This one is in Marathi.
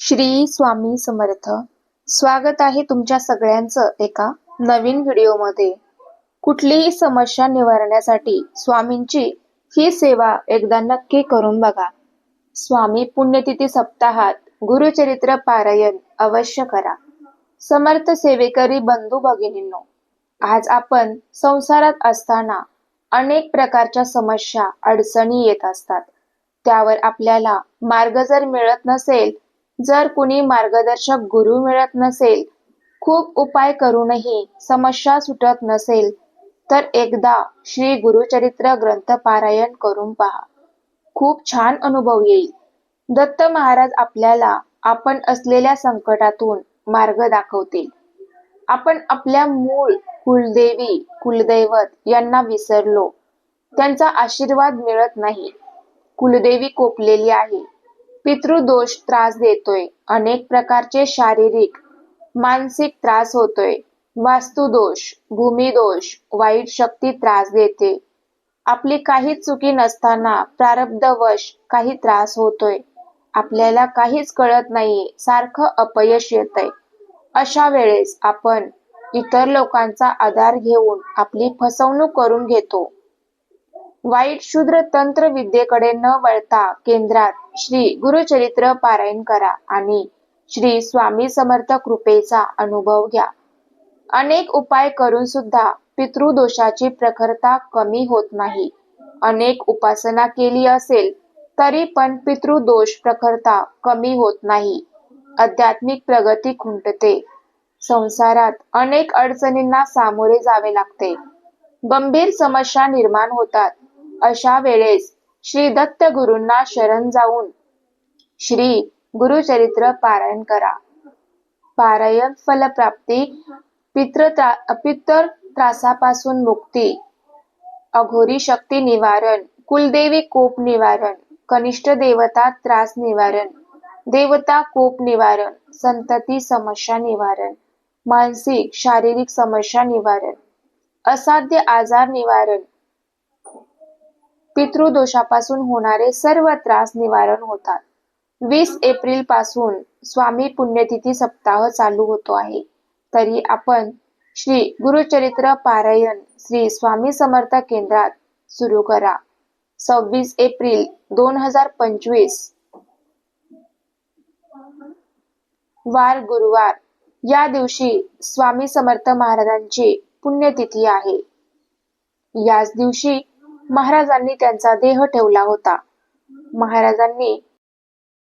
श्री स्वामी समर्थ. स्वागत आहे तुमच्या सगळ्यांचं एका नवीन व्हिडिओमध्ये. कुठलीही समस्या निवारण्यासाठी स्वामींची ही सेवा एकदा नक्की करून बघा. स्वामी पुण्यतिथी सप्ताहात गुरुचरित्र पारायण अवश्य करा. समर्थ सेवेकरी बंधू भगिनींनो आज आपण संसारात असताना अनेक प्रकारच्या समस्या अडचणी येत असतात. त्यावर आपल्याला मार्ग जर मिळत नसेल जर कुणी मार्गदर्शक गुरु मिळत नसेल खूप उपाय करूनही समस्या सुटत नसेल तर एकदा श्री गुरुचरित्र ग्रंथ पारायण करून पहा. खूप छान अनुभव येईल. दत्त महाराज आपल्याला आपण असलेल्या संकटातून मार्ग दाखवतील. आपण आपल्या मूळ कुलदेवी कुलदैवत यांना विसरलो. त्यांचा आशीर्वाद मिळत नाही. कुलदेवी कोपलेली आहे. पितृदोष त्रास देतोय. अनेक प्रकारचे शारीरिक मानसिक त्रास होतोय. वास्तुदोष भूमिदोष वाईट शक्ती त्रास देते. आपली काही चुकी नसताना प्रारब्धवश काही त्रास होतोय. आपल्याला काहीच कळत नाही सारखं अपयश येतंय. अशा वेळेस आपण इतर लोकांचा आधार घेऊन आपली फसवणूक करून घेतो. वाईट शूद्र तंत्र विद्येकडे न वळता केंद्रात श्री गुरुचरित्र पारायण करा आणि श्री स्वामी समर्थ कृपेचा अनुभव घ्या. अनेक उपाय करून सुद्धा पितृदोषाची प्रखरता कमी होत नाही. अनेक उपासना केली असेल तरी पण पितृदोष प्रखरता कमी होत नाही. आध्यात्मिक प्रगती खुंटते. संसारात अनेक अडचणींना सामोरे जावे लागते. गंभीर समस्या निर्माण होतात. अशा वेळेस श्री दत्त गुरूंना शरण जाऊन श्री गुरुचरित्र पारायण करा. पारायण फलप्राप्ती पित्र पितर त्रासापासून मुक्ती अघोरी शक्ती निवारण कुलदेवी कोप निवारण कनिष्ठ देवता त्रास निवारण देवता कोप निवारण संतती समस्या निवारण मानसिक शारीरिक समस्या निवारण असाध्य आजार निवारण पितृदोषापासून होणारे सर्व त्रास निवारण होतात. वीस एप्रिलपासून स्वामी पुण्यतिथी सप्ताह चालू होतो आहे. तरी आपण श्री गुरुचरित्र पारायण श्री स्वामी समर्थ केंद्रात सुरू करा. सव्वीस एप्रिल दोन हजार पंचवीस. वार गुरुवार. या दिवशी स्वामी समर्थ महाराजांची पुण्यतिथी आहे. याच दिवशी महाराजांनी त्यांचा देह ठेवला होता. महाराजांनी